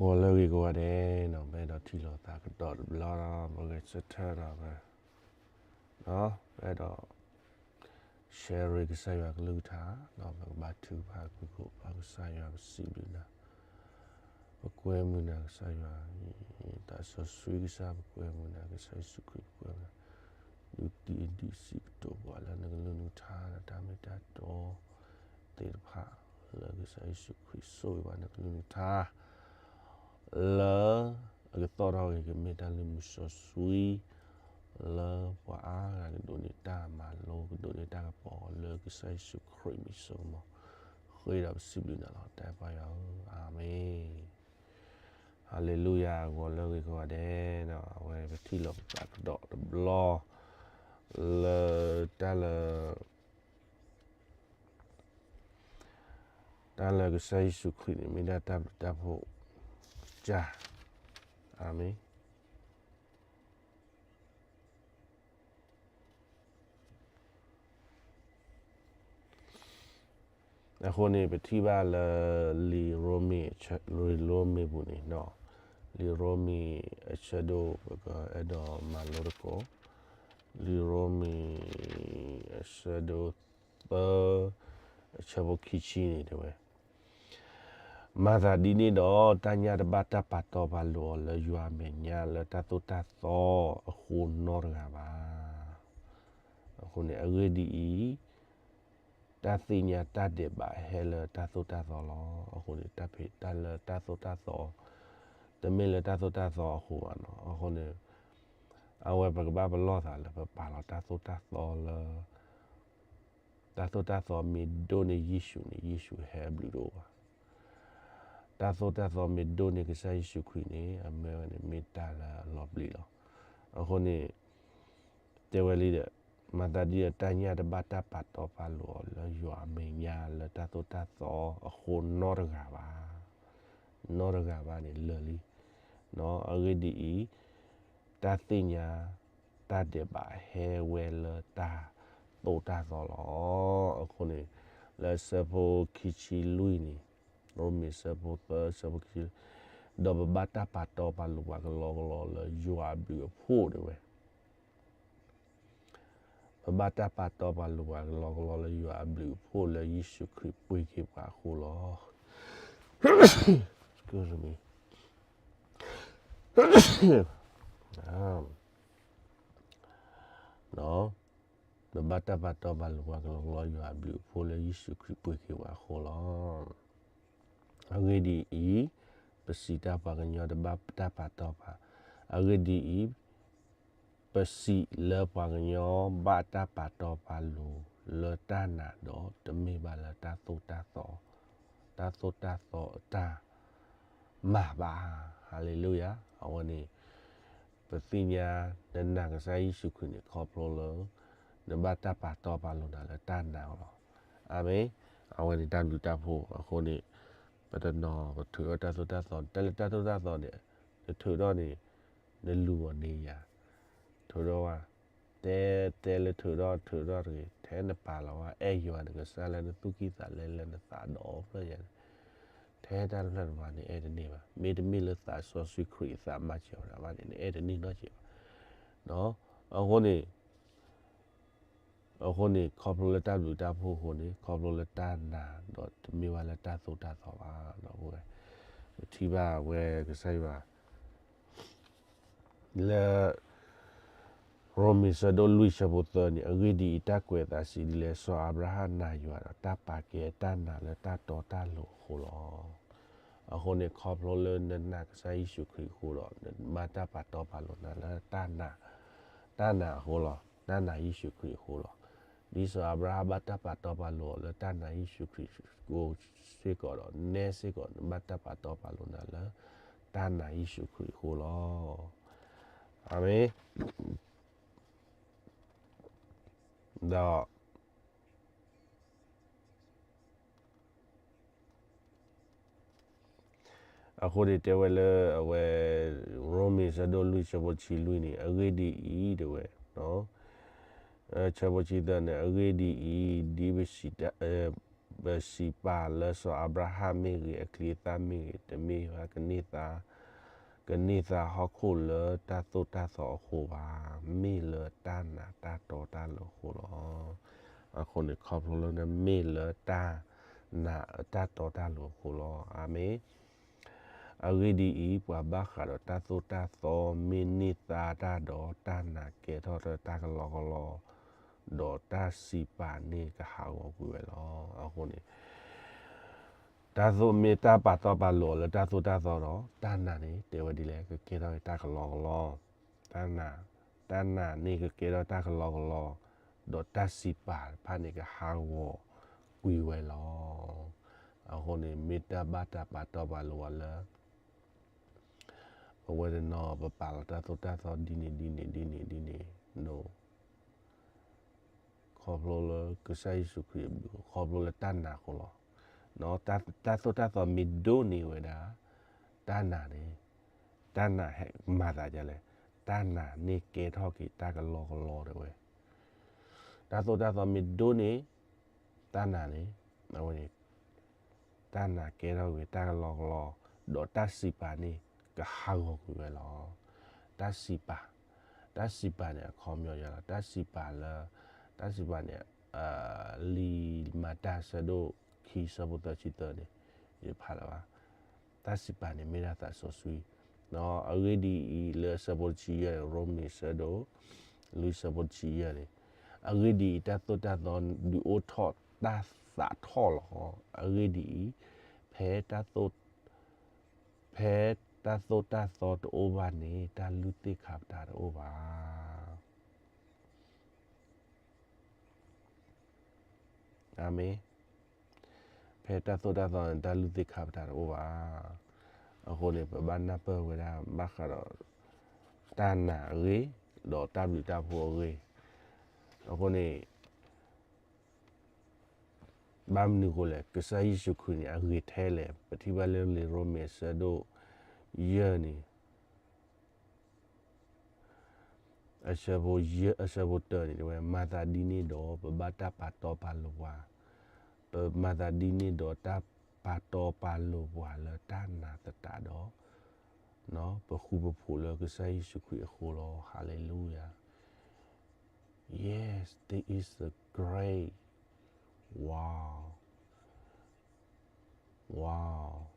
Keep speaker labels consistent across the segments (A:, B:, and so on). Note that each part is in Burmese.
A: ဝေါ်လော်ကြီးကိုရတယ်နော်ဘယ်တော့ထီလော်တာတော့လာလာမလဲစထတာပဲနော်ဘယ်တော့ share ရကဆိုင်ရကလူထားနော်ဘာသူဘာကူကိုဘာဆိုင်ရစီဘီလာအကွဲမနာဆိုင်ရဒါဆိုဆွေးကစားအကွဲမနာကဆိုင်စုကူကွဲမနာလူတီဒီစီတော့ဘာလာနကလူနူထားတာမတတော်တေဖာလာကဆိုင်စုခရစ်ဆိုဘာနကလူနူထား မလောကဒိုနေတာကပေါ်လာကဆိုင်စုခရစ်မီဆိုမခွေးတော့စီဘလနာတော့တိုင်ပါရအောင်အာမင်ဟာလေလုယာကိုလောကကိုတဲ့နော်ဝယ်ပတိလောကတော့ဘလော le dans le dans le que ça Jésus Christ mais da ta ta pour ja amen အခုနေပတိပါလ လီရိုမီလီရိုမီဘူးနေနော်လီရိုမီအချက်တော့အဲ့တော့မလို့ကို liromi shadow ba chabo kichi နေတယ်ပဲ မာသာဒီနေ့တော့တညာတပတ်တပတ်တော့ဘာလို့လဲရွာမညာလဲတတုတသောအခုနော်ရပါအခုနေအဝေးဒီတသိညာတတ်တယ်ပါဟဲလတသုတသောလောအခုနေတဖိတလတသုတသောတမင်လတသုတသောအခုပါနော်အခုနေအဝဲပကဘာဘလောသာလပါလာတာသုတာသောလတာသုတာသောမီဒိုနေယေရှုနေယေရှုဟဲဘလူတော့ တာသုတာသောမီဒိုနေကစားယေရှုခရစ်နေအမေနေမီတာလာလောဘလီလောအခုနေတေဝလီတဲ့မတဒီတညာတဘတာပတ်တော့ပါလို့လရွာမညာလတာသုတာသောအခုနောရကပါနောရကပါနေလလီနော်အဂဒီတာသိညာတတ်တယ်ပါဟဲဝဲလတာတိုတာသောလောအခုနေလက်စဖိုခီချီလူနီ ရိုမီစဖိုပစဖိုခီဒဘဘတာပါတော့ပါလူပါကလောကလောလယူအဘီဖို့တယ်ဝဲဘဘတာပါတော့ပါလူပါကလောကလောလယူအဘီဖို့လေယေရှုခရစ်ပွေခေပါခုလော excuse me um နော်ဘဘတာဘတ်ဘလဝကလောလောယူအဘလူဖိုလေယေရှုခရစ်ပွေခေဝါခေါ်လော အဂေဒီဤပစီတာပါကညောတဘတာပါတော့ပါအဂေဒီဤပစီလေပါကညောဘတာပါတော့ပါလူလတနာတော့တမေပါလတာသုတာသောတာသုတာသောတာမာပါဟာလေလုယာအဝနေပသိညာနနာကစားယေရှုခရစ်ခေါ်ပလိုလနဘတာပါတော့ပါလို့နာလတနာလောအာမေအဝနေတန်လူတဖို့အခုနေ ပတနောပထူတသတသောတလတသတသောနေထူတော့နေနလူဝနေရထူတော့ဝတဲတဲလထူတော့ထူတော့ရေထဲနပါလောအဲ့ယောနကစားလဲသူကိတာလဲလဲနသာတော့ဖရထဲတာလတ်ပါနေအဲ့ဒီနေပါမေတမီလသာဆောဆွီခရီသာမချောတာပါနေအဲ့ဒီနေတော့ချေနော်အခုနေ အခုနေကော်ပိုလတာလူတာဖို့ခုနေကော်ပိုလတာနာတော့မြေဝါလတာဆိုတာတော့ပါတော့ဘူးတီဘာဝဲကစားပါလေရိုမီဆဒိုလူရှဘတ်နီအဂီဒီတာကွေတာစီလေဆောအဗရာဟနာယူရတာပါကေတာနာလေတာတော်တာလို့ခိုလောအခုနေခေါပလိုလနနာကဆိုင်ရှုခရီခိုလောမာတာပါတော်ပါလို့နာလာတာနာတာနာခိုလောနာနာယေရှုခရီခိုလော ဒီဆောအဗရာဘတာပါတော်ပါလို့လေတာနာယေရှုခရီကိုစေကောတော့နဲစေကောဘတာပါတော်ပါလို့နာလာတာနာယေရှုခရီခိုလောအာမင်တော့အခုဒီတဲဝဲလဲအဝဲရိုမီဇဒိုလူချဘချီလူနီအဂေဒီအီတဲ့ဝဲနော် အဲချဘချီတဲ့နဲ့အဂေဒီအီဒီဝရှိတအဲဘရှိပါလဆောအဗရာဟမ်မီ ရီအခလီတာမီတမီဟာကနိတာကနိတာဟခုလတာသုတာသောခုပါမီလတာနာတာတော်တာလခုလောအခုနေခေါပလိုနမီလတာနာတာတော်တာလခုလောအာမေအဂိဒီဤပွားဘခါတော့တာသုတာသောမီနိတာတာတော်တာနာကေတော်တာကလောကလောဒေါ်တာစီပါနေကဟာကိုကွယ်လောအခုနေဒါဆိုမေတာပါတော့ပါလို့လေဒါဆိုတာဆိုတော့တာနာနေတေဝဒီလေကကေတော့တာကလောကလောတာနာတာနာနေကကေတော့တာကလောကလောဒေါ်တာစီပါဖာနေကဟာကိုကွယ်ဝဲလောအခုနေမေတာပါတာပါတော့ပါလို့လေဘဝရနောပပါတာဆိုတာဆိုဒီနေဒီနေဒီနေဒီနေ no ခေါ်ဘလိုလကဆိုင်စုခရခေါ်ဘလိုလတန်နာခေါ်လောနော်တတ်တတ်တတ်တော့မီဒိုနေဝဒတန်နာနေတန်နာဟဲ့မာသာကြလဲတန်နာနေကေထော့ကီတကလောကလောတယ်ဝဲတတ်တတ်တော့မီဒိုနေတန်နာနေနော်ဝင်တန်နာကေထော့ကီတကလောကလောဒေါ်တတ်စီပါနေကဟာကိုကွယ်လောတတ်စီပါတတ်စီပါနဲ့ခေါ်မြော်ရတာတတ်စီပါလား Tanzania uh, limatasa ki sabota chita ni ye phalawa tasipani mira ta sosui no already le sabotchi ye romi sado lui sabotchi ye ni already ta to ta don du o thot ta sa thol ho already phe ta to phe ta so ta so to over ni ta lu ti khap ta over အာမင်ဖေတသောတာသောဒါလူတိခါပတာရောပါအခုလေဘာနာပဝရာမခရတာနာရေဒေါ်တဘလတာဖို့ရေအခုနေဘမ်နီကိုလေကစားရရှိခွင့်အရေထဲလေပတိဘလေလေရိုမေဆဒိုယေနီ အရှဘယအရှဘတနေတယ်မာတာဒီနေတော့ပဘတာပါတော့ပါလောဝါပမာတာဒီနေတော့တာပါတော့ပါလောဝါလတာနာတတာတော့နော်ပခုပဖိုလကဆိုင်ရှုခွေခိုလော hallelujah yes this is the great wow wow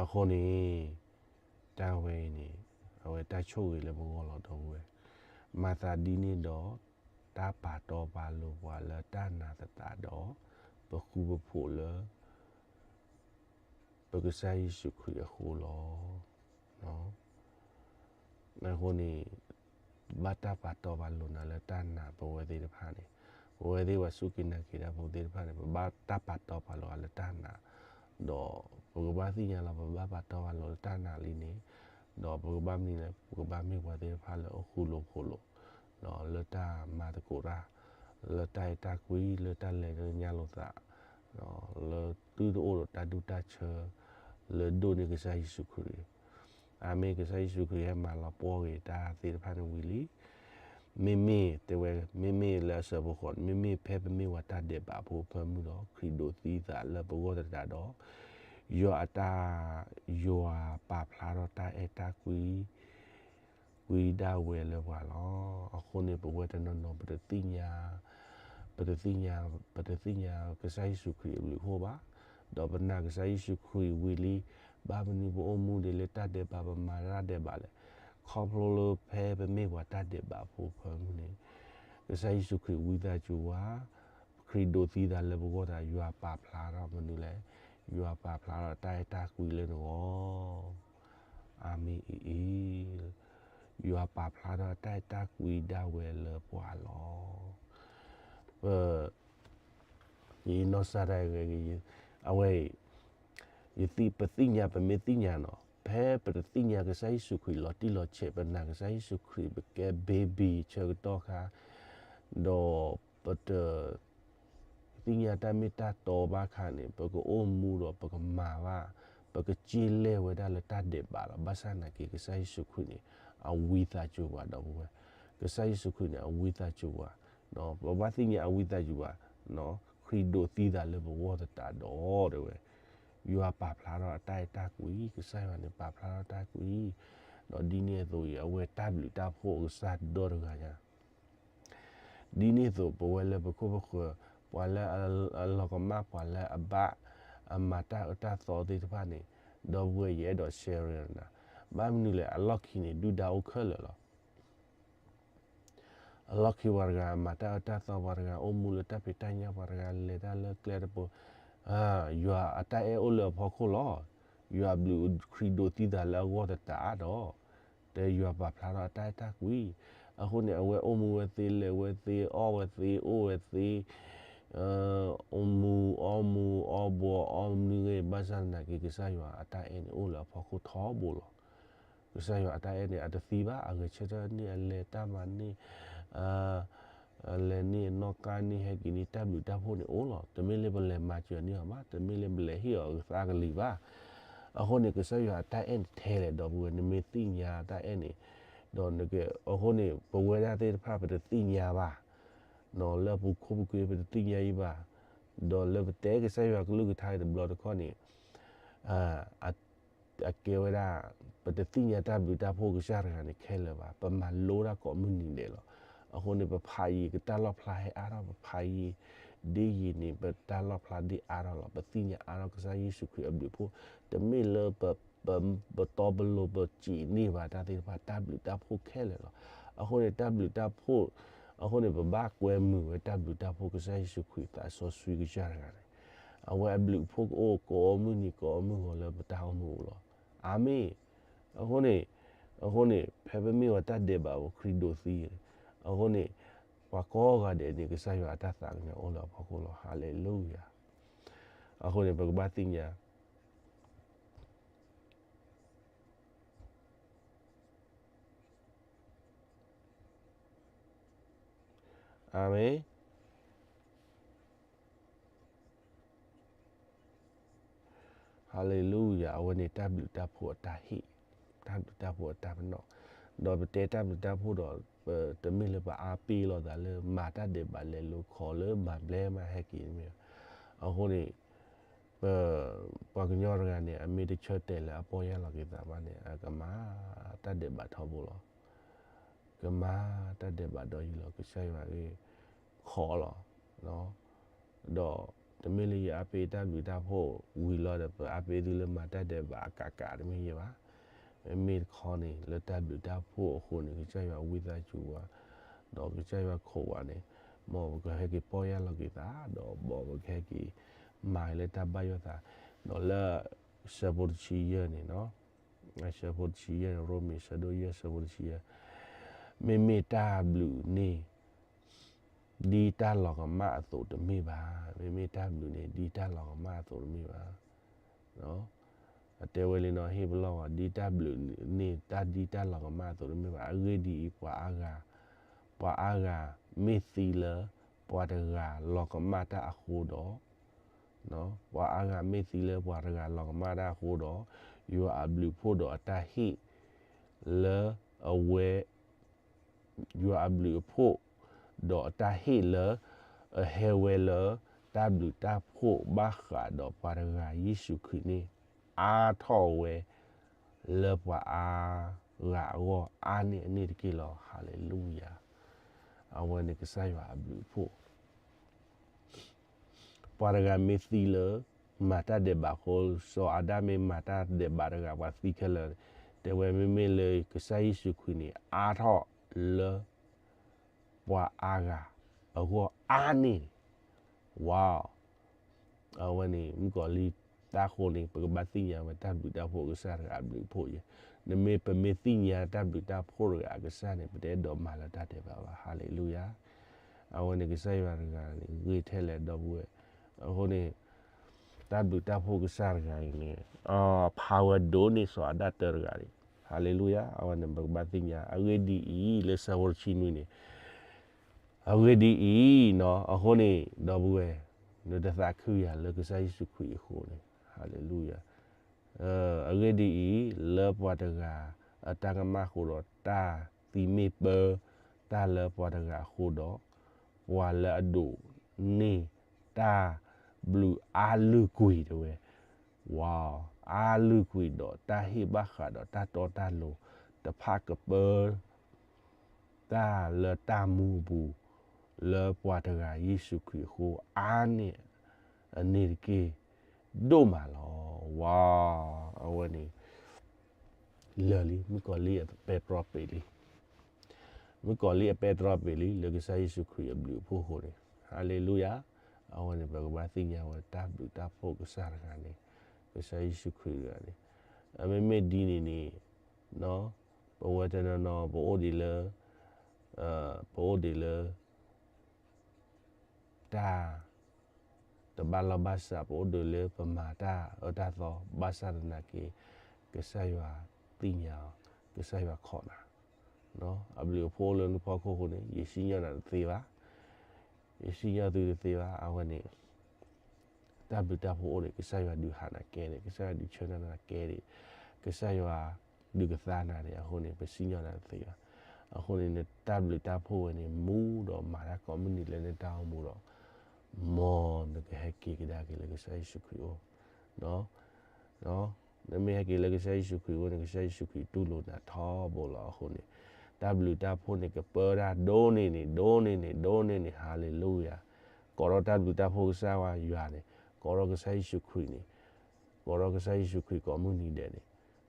A: အခုနေတာဝဲနေအဝဲတချို့ကြီးလည်းဘောတော့တော့ဝဲမာသာဒီနေတော့တာပါတော့ပါလို့ဘွာလတာနာတတာတော့ပခုဘဖို့လပကဆိုင်ရှုခွေအခုလောနော်အခုနေမတာပါတော့ပါလို့နာလတာနာဘဝသေးတဖာနေဘဝသေးဝစုကိနကိတာဘဝသေးတဖာနေဘာတာပါတော့ပါလို့လတာနာတော့ဘုဘာစီညာလာဘဘာပါတော့လောတနာ လီနေတော့ဘုဘာမီလေဘုဘာမီဝတဲ့ဖာလောခုလိုခုလိုတော့လတာမာတကိုရာလတိုင်တာကွီလတာလေညာလို့သာတော့လတူတိုတာဒူတာချာလဒိုနေကစားယေရှုခရစ်အာမေကစားယေရှုခရစ်မှာလာပေါ်ရတာသေဖာနဝီလီမိ မိတေဝဲမိမိလာဆဘခွန်မိမိဖဲပမိဝတာတဲ့ပါဖို့ဖမှုတော့ခရီဒိုသီးသာလဘဂောတတာတော့ယောအတာယောပါဖလာတော့တာအတာကွီကွီဒါဝဲလေဘွာလောအခုနေဘဝတနနောပတတိညာပတတိညာပတတိညာကဆိုင်စုခရီလူဟောပါတော့ဘနာကဆိုင်စုခရီဝီလီဘာမနီဘောမှု de le ta de ba ba ma ra de ba le ခေါပလိုလိုဖဲပမေဝတာတဲ့ပါဖို့ဖမ်းနေကစားယေရှုခရစ်ဝိဒါကျူဝါခရစ်ဒိုသီဒါလေဘောတာယူအပါဖလာတော့မနူလေယူအပါဖလာတော့တိုင်တာကွီလေနော်အာမီအီယူအပါဖလာတော့တိုင်တာကွီဒါဝဲလေပွာလောအဲဒီနောဆရာရဲ့အဝဲယတိပတိညာပမေတိညာနော် ဖဲပရတိညာကဆိုင်စုခွေလော်တီလော်ချေပနာကဆိုင်စုခွေဘကဲဘေဘီချေတော့ခါဒေါ်ပတတိညာတမီတာတော်ဘာခါနေပကအိုမူတော့ပကမာဝပကချီလေဝဒါလတတ်ဒေပါလဘာဆာနာကေကဆိုင်စုခွေနေအဝီသာချိုပါတော့ဘူးကကစားယေရှုခရစ်နဲ့အဝိသချူပါနော်ဘဝသိညာအဝိသချူပါနော်ခရီဒိုသီးတာလေဘဝတတာတော့တဲ့ဝဲ ယူအပါဖလာတော့အတိုက်တာကွီကစားရနေပါဖလာတော့တာကွီနော်ဒီနေ့ဆိုရအဝဲတပ်လူတာဖို့ကစားတော့ရကြဒီနေ့ဆိုဘဝလေဘခုဘခုပွာလာအလောကမပွာလာအဘအမတာအတာသောတိတပါနေတော့ဝဲရဲ့တော့ share ရနာဘာမနူလေအလော့ခီနေဒူဒါအိုခလလော lucky warga mata ta ta warga omul ta pitanya warga le da le clear po ah you are ata e o le pho kho lo you are blue credo ti da la wo ta ta do te you are ba phla ra ta ta kwi a ho ne awe omu we ti le we ti o we ti o we ti uh omu omu obo omni ge ba san na ki ki sa you are ata e o le pho kho tho bo lo ki sa you are ata e ne ata ti ba a ge che ta ni le ta ma ni အာ လဲနေနောကာနီဟကီနီတပ်လူတပ်ဖို့နေအိုလောတမီလေဘလေမာချီနီဟာမတမီလေဘလေဟီယောစာကလီပါအခုနေကဆရတိုင်အန်ထဲလေတော့ဘူးနေမတိညာတိုင်အန်နေတော့ငကအခုနေဘဝရတဲ့ဖပတတိညာပါနော်လဘခုဘကွေပတတိညာဤပါတော့လဘတဲကဆရကလူကထိုင်တဲ့ဘလော့ခေါနေအာအကေဝရာပတတိညာတပ်လူတပ်ဖို့ကရှာရကနေခဲလပါပမာလိုရာကောမြူနီလေလော အခုနေပဖိုင်ကတလဖလာဟဲအားတော့ပဖိုင်ဒီယနေပတလဖလာဒီအားတော့ပတိညာအားတော့ကစားယေရှုခရစ်အဘိဖို့တမေလပပပတော်ဘလိုပချီနေပါတာဒီပါတပ်လူတပ်ဖို့ခဲလေလောအခုနေတပ်လူတပ်ဖို့အခုနေပဘာကွဲမှုတပ်လူတပ်ဖို့ကစားယေရှုခရစ်တာဆောဆွေကကြရတယ်အဝဲဘလူဖို့အိုကိုမှုနီကိုမှုကိုလည်းပတောင်းမှုလောအာမေအခုနေအခုနေဖေဗမီဝတ်တဲ့ဘာကိုခရီဒိုစီအခုနေဝါကောကတဲ့ဒီကစားရအတတ်တာနဲ့အော်လာဖခုလောဟာလေလုယာ အခုနေဘဂဘတိညာအာမင်ဟာလေလုယာအဝနေတပ်လူတပ်ဖို့ တာဟိတပ်လူတပ်ဖို့တာမနောတော့တေတပ်လူတပ်ဖို့တော့တမီလပါအပီလို့ဒါလေမာတာဒေပါလေလို့ခေါ်လို့ဘာဘလဲမဟက်ကီမြေအခုနေပပကညောရကနေအမေတချတ်တယ်လေအပေါ်ရလာကြတာပါနေအကမာတတ်တယ်ပါထောက်ဖို့လို့ကမာတတ်တယ်ပါတော့ယူလို့ကဆိုင်ပါလေခေါ်လို့နော်တော့တမီလီအပေတလူတာဖို့ဝီလို့အပေဒီလေမာတတ်တယ်ပါအကကာတမီရပါ မေခေါနေလတဘတာဖို့ခုနေကြရဝိသချူဝါတော့ကြရခိုဝါနေမောကဟကေပေါ်ရလောကေတာတော့ဘောကဟကေမိုင်လတဘယောတာတော့လာရှဘောချီယနေနော်ရှဘောချီယရိုမီရှဒိုယရှဘောချီယမေမေတာဘလူနေဒီတာလောကမအသုတမေပါမေမေတာဘလူနေဒီတာလောကမအသုတမေပါနော် တဲဝဲလင်းတော့ဟေဘလောဒီတာဘလူနေတာဒီတာလောကမဆိုရမြပါအဂေဒီပွာအာဂါပွာအာဂါမေသီလပွာတဂါလောကမတာအခုတော့နော်ပွာအာဂါမေသီလပွာတဂါလောကမတာအခုတော့ယူအဘလူဖို့တော့အတဟိလေအဝဲယူအဘလူဖို့တော့အတဟိလေအဟဲဝဲလေတဘလူတာဖို့ဘာခါတော့ပါရဂါယေရှုခရစ်နေအာထောဝဲလေပွာအာရာရောအာနိအနိတကိလောဟာလေလုယာအဝဲနေကစားရအဘလူဖို့ပါရဂမီသီလမာတာဒေဘာခိုလ်ဆိုအဒါမေမာတာဒေဘာရဂဝါသီကလတေ ဝဲမေမေလေကစားယစုခွနီအာထောလေပွာအာဂါအကောအာနိဝါအဝဲနေမြကောလီတာခိုနေပကဘတိညာမတ ပ်ဘူးတာဖို့ကစားရအဘလူဖို့ရနမေပမေတိညာတပ်ဘူးတာဖို့ရအကစားနေပတဲ့တော်မာလာတတ်ပါပါဟာလေလုယာအဝနေကစားရကဂေထဲလေတော့ဘူးဟိုနေတပ်ဘူးတာဖို့ကစားရနေအာ power donate ဆိုအဒတ်တရကရီဟာလေလုယာအဝနေပကဘတိညာအဝေဒီအီလေဆာဝချီနွေနေအဝေဒီအီနော်အခုနေတော့ဘူးနဒသခုရလကစားစုခွေခုနေ ဟာလေလုယာအဲအဂေဒီလဘဝတကအတကမခုတော့တာသီမေပတ ta le po da ga khu do wa le do ni ta blue a lu kui do we wow a lu kui do ta hi ba kha do ta to ta lo ta pha ka pe ta le ta mu bu le po da ga yesu kui khu a ni ani ke do ma lo wow အဝနေလလီမကောလီပေပရပေလီမကောလီပေတရပေလီလေကဆာယေရှုခရစ်ဘလူဖို့ဟိုလေဟာလေလုယာအဝနေဘဂဝါသိညာဝတာဘလူတာဖို့ကစားရကနေကဆာယေရှုခရစ်ကနေအမေမေဒီနေနေနော်ဘဝတနနော်ဘောဒီလေအာဘောဒီလေတာတ ဘလဘဆာဘောဒီလေပမာတာအတာသောဘာသာနာကေကဆာယွာတိညာကဆာယွာခေါ်နာနော်အဘလီဖိုးလုံးဖောက်ခိုးခုနေယေရှိညာနာသေးပါယေရှိညာသူသေးပါအဝနေတဘတာဖိုးလေကဆာယွာဒူဟာနာကဲလေကဆာယွာဒူချနာနာကဲလေကဆာယွာဒူကသနာလေအခုနေပစီညာနာသေးပါအခုနေတဘလတာဖိုးနေမူတော့မာရာကွန်မြူနီလည်းနေတောင်းမှုတော့ မောနကဟက်ကီကဒါကလေကဆာယေရှုခရစ်နော်နော်နမေဟက်ကီလေကဆာယေရှုခရစ်ဝနကဆာယေရှုခရစ်တူလို့တာထောဘောလာအခုနေ W တာဖို့နေကပရာဒိုနေနေဒိုနေနေဒိုနေနေဟာလေလုယာကောရ W တာဖို့ဆာဝါယူရတယ်ကောရကဆာယေရှုခရစ်နေကောရကဆာယေရှုခရစ်ကောမှုနီတယ်နေ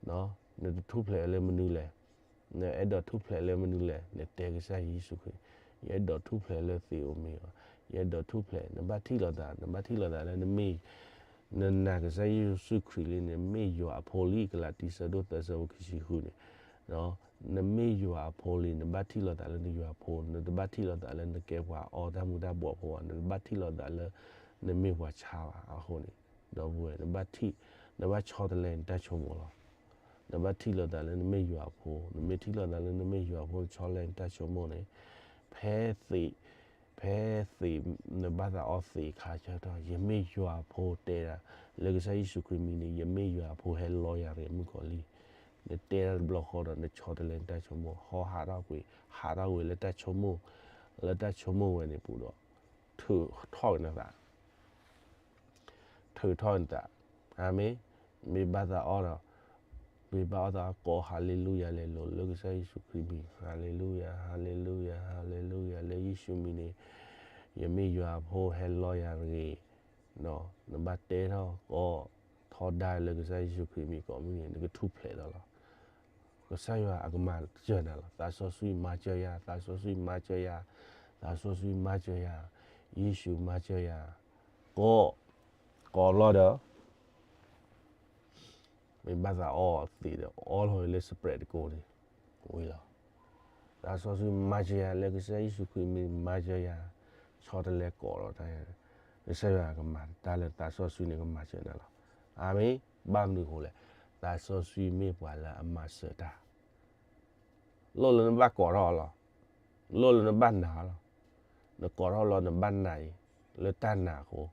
A: နော်နေထုဖလေလေမနူလေနေအဲ့တော့ထုဖလေလေမနူလေနေတေကဆာယေရှုခရစ်ရဲ့တော့ထုဖလေလေသေအိုမီရဲ့ တော့ထုဖလေနံပါတ်ထိလာတာနံပါတ်ထိလာတာလည်းနမေနနာကဆာယေရှုခရစ်လေးနေမေယောအဖိုလီကလာတီဆဒိုသဇောခရှိခုနေနော်နမေယွာဖိုလီနဘတ်တီလောတာလနယွာဖိုနဒဘတ်တီလောတာလနကေဘွာအော်ဒမူဒါဘောဖိုနဘတ်တီလောတာလနမေဘွာချာပါအခုနေတော့ဘွေနဘတ်တီနဘတ်ချောတလန်တချုံမောလောနဘတ်တီလောတာလနမေယွာဖိုနမေတီလောတာလနမေယွာဖိုချောလန်တချုံမောနေဖဲသိ ဖဲသိနဘတ်အော်သိခါချတော့ယမေယွာဖိုတဲတာလေကစားယေရှုခရစ်မီနေယမေယွာဖိုဟဲလောယာရေမူကောလီနေတဲဘလော့ခေါ်တော့နေချော်တယ်လက်တက်ချုံမဟောဟာတော့ကွေဟာတော့ဝေလက်တက်ချုံမလက်တက်ချုံမဝယ်နေပူတော့ထူထောက်နေတာထူထောက်နေတာအာမေမေဘာသာအော်တော့ မေဘာသာကိုဟာလေလုယာလေလို့လူကဆာယေရှုခရစ်ဘီဟာလေလုယာဟာလေလုယာဟာလေလုယာလေယေရှုမီနေယမေယွာဖိုဟဲလောယာရီနော်နံပါတ်10တော့ကိုထော်ဒါလေကဆာယေရှုခရစ်မီကောမီနေကထုဖလေတော့လားကဆာယအကမကျန်တယ်ဒါဆိုဆွေမာချယာဒါဆိုဆွေမာချယာဒါဆိုဆွေမာချယာယေ ရှုမာချယာကိုကောလော်တော့မေဘာသာအော်တီတော့ all ဟိုလေ spread ကိုနေဝေးလာဒါဆိုဆွေမာချယာလေကဆာယေရှုခရစ်မီမာချယာချောတယ်လေကောတော့တိုင်းလေဆာယကမတာလေဒါဆိုဆွေနေကမာချနေလားအာမေဘာမလို့ဟိုလေဒါဆိုဆွေမေပွာလာအမဆတာလောလနဘကောရလောလောလနဘန်နာလောနကောရလောနဘန်နိုင်လတန်နာကို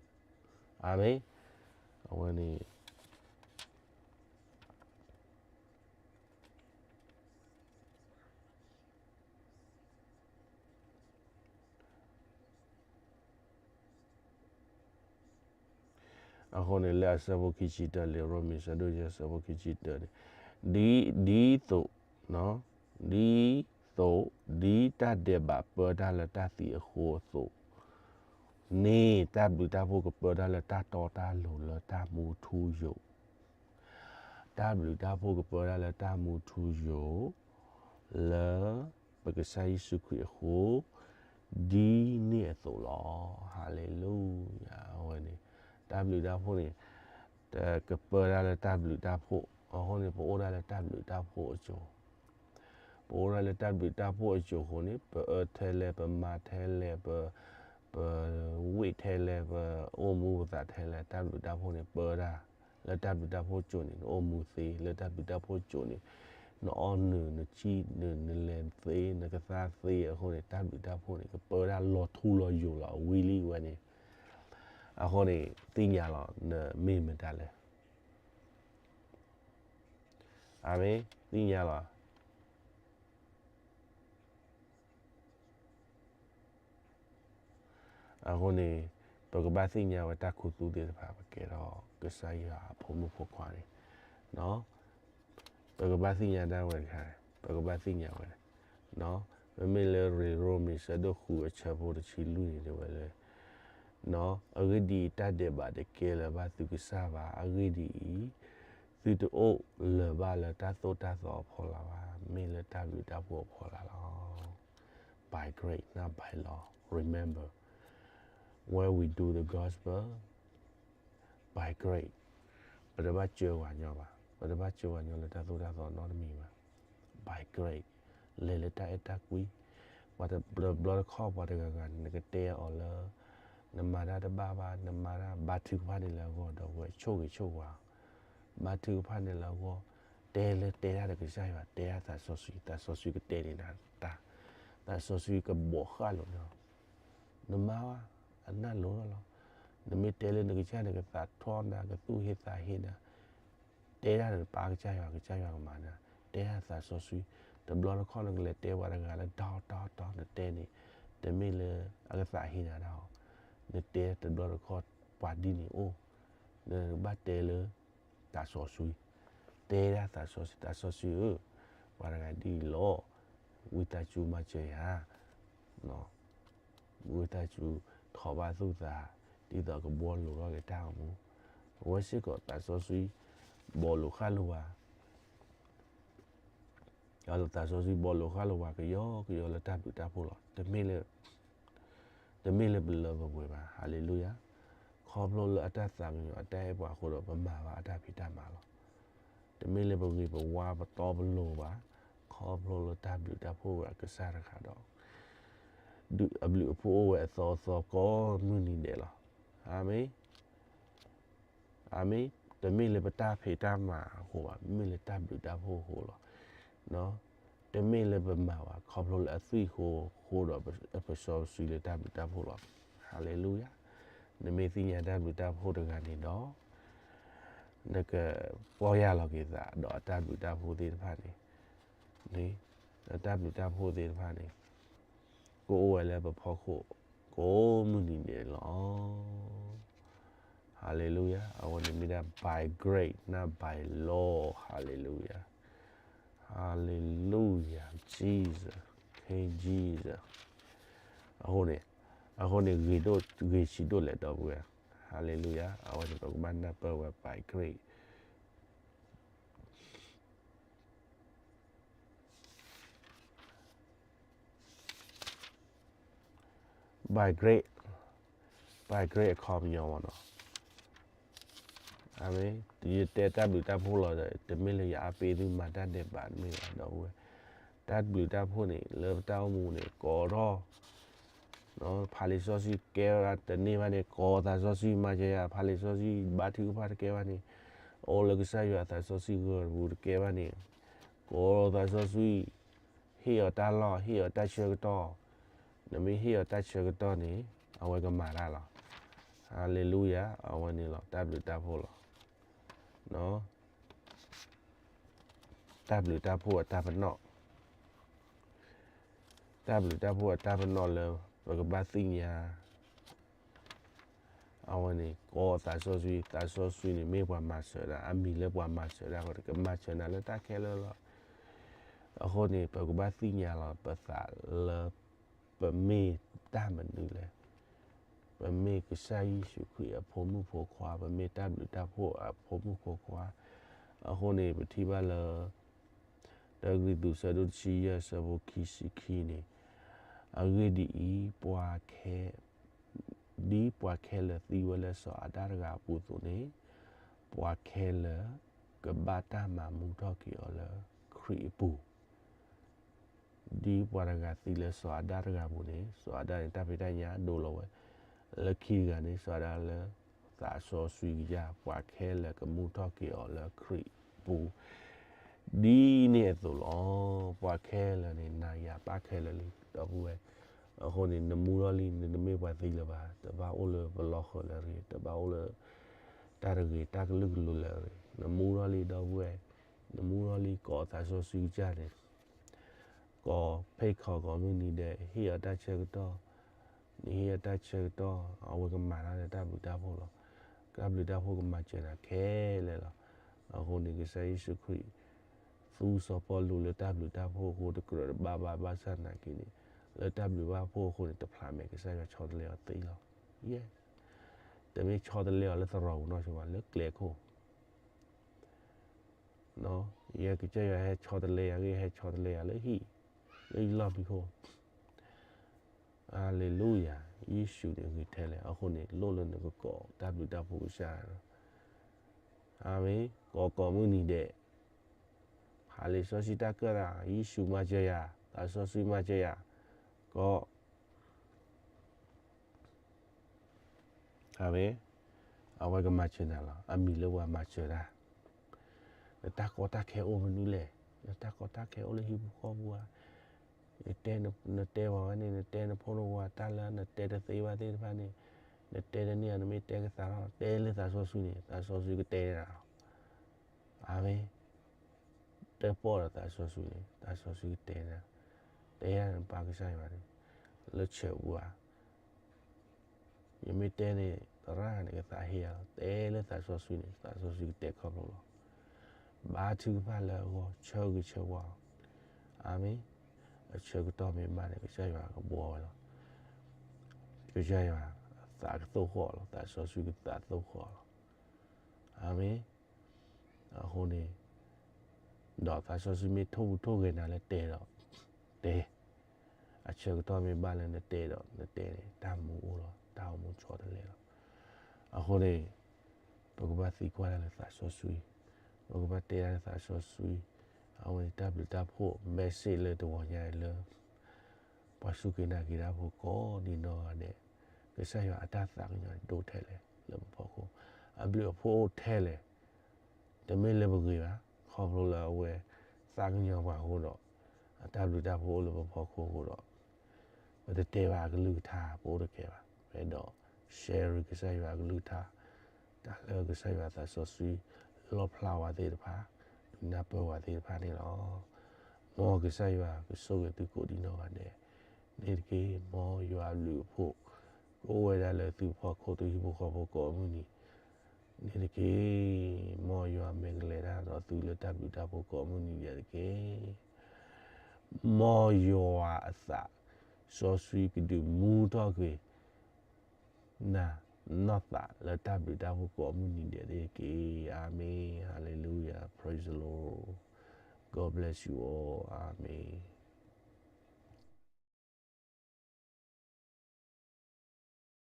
A: အာမေအဝနီအခုနေလက်ဆဘခိချီတလေရိုမီဆဒိုရဆဘခိချီတဒီဒီတော့နော်ဒီသို့ဒီတတ်တဲ့ဘာပဒါလတတိအခိုသို့နေတဘူတဘူကပဒါလတတော်တာလိုလတမူထူယုတဘူတဘူကပဒါလတမူထူယုလပကဆိုင်စုခွေခိုဒီနေသို့လောဟာလေလုယာဟောနေ တဘူတဘူနေတကပဒါလတဘူတဘူဟောနေပိုဒါလတဘူတဘူအကျိုးပိုရလက်တပ်ဘတာဖို့အချိုခုန်ပထဲလေပမာထဲလေပပဝိထဲလေပအိုမူသာထဲလေတပ်ဘတာဖို့နေပရာလက်တပ်ဘတာဖို့ကျုံနေအိုမူသေးလက်တပ်ဘတာဖို့ကျုံနေနော်န အခုနေတပ်ဘတာဖို့နေပရာလောထူလောယူလာဝီလီဝနေအခုနေတင်ညာလောနမေမတလဲအာမေတင်ညာလောအခုနေပကပတ်စီညာဝတခုသူတဲ့ပါပဲကဲတော့ကစားရဖုံမှုဖို့ခွာနေနော်ပကပတ်စီညာတန်းဝင်ခါပကပတ်စီညာဝင်နော်မမေလေရီရိုမီစဒခုအချဖို့တချီလူနေတယ်ဝဲလေ နော်အဂဒီတတ်တယ်ပါတကယ်လည်းပါသူကစားပါအဂဒီသူတို့လဘာလတသောတသောဖော်လာပါမေလတလူတဖို့ဖော်လာတော့ by grace not by law remember where we do the gospel by grace ဘယ်တော့ကြောဝါညောပါဘယ်တော့ကြောဝါညောလတသောတသောနော်မီပါ by grace လေလတအတကွီ what a blood call what a gan negate or la နမရတဘာဘာနမရဘာတုဖာနေလောတော့ဝဲချိုးကြီးချိုးပါဘာတုဖာနေလောတဲလေတဲရတဲ့ကိစ္စရတဲရတာဆောဆွီတာဆောဆွီကတဲနေတာတာတာဆောဆွီကဘောခါလို့နော်နမဝအနလုံးလောနမတဲလေငကိချာနေကတာထောနာကသူဟိတာဟိနာတဲရတဲ့ပါကချာရကချာရကမာနာတဲရတာဆောဆွီတဘလခေါနကလေတဲဝရကလည်းတောက်တောက်တောက်တဲနေတမီလေအကစားဟိနာတော့ ne te te do ko pa di ni o ne ba te le ta so sui te ra ta so ta so sui o wa ra di lo wi ta chu ma che ha no wi ta chu tho ba su sa di da ko bo lo ro ke ta mu wo shi ko ta so sui bo lo kha lo wa ya lo ta so sui bo lo kha lo wa ke yo ke yo la ta bu ta pho lo te me le the millable of we ba hallelujah ခေါ်ဘလို့အတတ်စာမျိုးအတဲပွားခိုးတော့ဗမာပါအတတ်ဖိတမှာလို့ the millable ကြီးဘဝဘတော်ဘလို့ပါခေါ်ဘလို့တဘတဖို့ရကစားရခါတော့ဒူအဘလူဖို့ဝဲသောသောကောမြူနီတယ်လားအာမင်အာမင် the millable တဖိတမှာဟိုပါ millable တဘတဖို့ဟိုလို့နော် တမေလည်းပမာဝါခေါပလိုအသိဟိုဟိုတော့အပစောစီလေတဘတဖို့တော့ဟာလေလုယာနမေသိညာတဘတဖို့တကနေတော့နကပေါ်ရလောက်ကိစားတော့တဘတဖို့သေးတဖာနေလေတဘတဖို့သေးတဖာနေကိုဝဲလည်းပဖို့ခုကိုမှုနေနေလော Hallelujah. I want to be that by grace, not by law. Hallelujah. Hallelujah. Jesus. Hey Jesus. အခုနေအခုနေဂေတို့ဂေရှိတို့လက်တော့ဘူး။ Hallelujah. အခုဒီပကမန်နာပဝ by grace. by great by great ခေါ်ပြီးရောနော် အမေဒီတဲတပ်ဘူးတပ်ဖို့လို့တမီလရအပေးသူမတတ်တဲ့ပါမေတော့ဝဲတပ်ဘူးတပ်ဖို့နေလောတောင်းမှုနေကောတော့နော်ဖာလီဆိုစီကဲရတနေမနေကောတာဆိုစီမကျရဖာလီဆိုစီဘာတီဖာကဲဝနေအော်လကစားရတာဆိုစီကိုဘူးကဲဝနေကောတာဆိုစီဟီယတာလောဟီယတာချေတော့နမီဟီယတာချေတော့နေအဝဲကမာလာလားဟာလေလုယာအဝဲနေလားတပ်ဘူးတပ်ဖို့လား နော်တပ်လူတပ်ဖို့တပ်ပနော့တပ်လူတပ်ဖို့တပ်ပနော့လေဘကဘာသိညာအဝနေကောတာဆိုဆွေတာဆိုဆွေနေမေဘွားမဆရာအမီလေဘွားမဆရာကိုကမချနာလတာခဲလောအခုနေဘကဘာသိညာလာပစာလပမေတာမနူလေ ပမေကဆိုင်ရှုခွေအဖို့မှုဖို့ခွာပမေတပ်လူတပ်ဖို့အဖို့မှုဖို့ခွာအခုနေပတိပါလာတဂရီသူဆဒုချီယဆဘခီစီခီနေအဂေဒီပွားခဲဒီပွားခဲလသီဝလဆောအတာရကပူသူနေပွားခဲလကဘာတာမမူတော့ကီော်လခရီပူဒီပွားရကသီလဆောအတာရကပူနေဆောအတာတပိတညာဒိုလောဝဲ လခီကနေဆောဒါလသာဆောဆွီကြပွားခဲလကမူတော့ကီော်လခရီပူဒီနေ့ဆိုလောပွားခဲလနေနာရပါခဲလလီတော့ဘူးပဲအခုနေနမူရလီနမေပွားသိလပါတဘာအိုလဘလောခလရီတဘာအိုလတာရဂီတာကလုကလုလရီနမူရလီတော့ဘူးပဲနမူရလီကောသာဆိုစီကြတယ်ကောဖိတ်ခေါ်ကောမြူနီတဲ့ဟီယတာချက်တော့ ni ya ta che to awe ka ma na ta bu ta pho lo ka bu ta pho ka ma che na ke le lo a ho ni ke sa yesu khri su so po lu le ta bu ta pho ho de kro ba ba ba sa na ki ni le ta bu ba pho ho de ta phla me ke sa ya cho de le ti lo ye te me cho de le le ta ro no so ma le kle ko no ye ke che ya he cho de le ya ge he cho de le ya le hi le la bi ho Alleluia Yeshu de ngi tele akone lolo ne ko ko w da pu sha Amen ko ko mu ni de Hale so si ta ka ra Yeshu ma je ya ka so si ma je ya ko Amen awa ga ma che na la ami le wa ma che ra ta ko ta ke o nu le ta ko ta ke o le hi bu ko bu wa ကရာယေရှုမကြရဒါဆိုစီမကြရကောအာမင်အဝကမချင်တယ်လားအမီလောဝမချရာတကောတခဲအိုမနူလေတကောတခဲအိုလေဟိဘူခေါ်ဘူး te no no te wa ni no te no pono wa tala no te de se wa de pa ni no te de ni no me te ka sa te le sa so su ni ta so su ke te ra a me te po ra ta so su ni ta so su ke te ra te ya pa ka sai wa ni le che wa ye me te ni ra ni ka sa he ya te le sa so su ni ta so su ke te ko lo ba tu pa la wo cho ke cho wa Amen. အချက်တော့မမနဲ့ကြာရကဘောလောကြာရသာကတော့ဟောလောဒါဆိုစုကတာတော့ဟောလောအာမင်အခုနေတော့ဒါဆိုစုမထိုးထိုးခဲ့တာလဲတဲတော့တဲအချက်တော့မမနဲ့တဲတော့တဲတယ်ဒါမူလောဒါမူချောတယ်လေအခုနေဘုရားစီကွာလဲ သာဆိုစုဘုရားတဲရသာဆိုစုအဝေတပ်လတပ်ဖို့မက်ဆေ့လေတော့ရရလပါစုကိနာကိရာဖို့ကောဒီနော်နဲ့ကစားရအတသကညာဒိုထဲလေလမဖို့ကိုအဘလဖို့ထဲလေတမင်းလေဘဂီပါခေါပလိုလာဝဲစာကညာပါဟိုတော့အတလူတပ်ဖို့လမဖို့ကိုဟိုတော့ဘယ်တေပါကလူထားပို့ရခဲ့ပါဘယ်တော့ share ကစားရကလူထားဒါလည်းကစားရတာဆိုဆွီလောဖလာဝတဲ့ပါ နာပဝတိဖာနေလောမောကစားရွာကဆိုရတူကိုဒီနောကနေနေကေမောရွာလူဖို့ကိုဝဲရလေသူဖို့ခိုတူဖို့ခေါ်ဖို့ကောမှုနီနေကေမောရွာမင်္ဂလေရာတော့သူလက်တပ်ပြတာဖို့ကောမှုနီရကေမောရွာအစစောဆွေကဒမူတော့ကေနာ not that let that be that will go amen hallelujah praise the lord god bless you all amen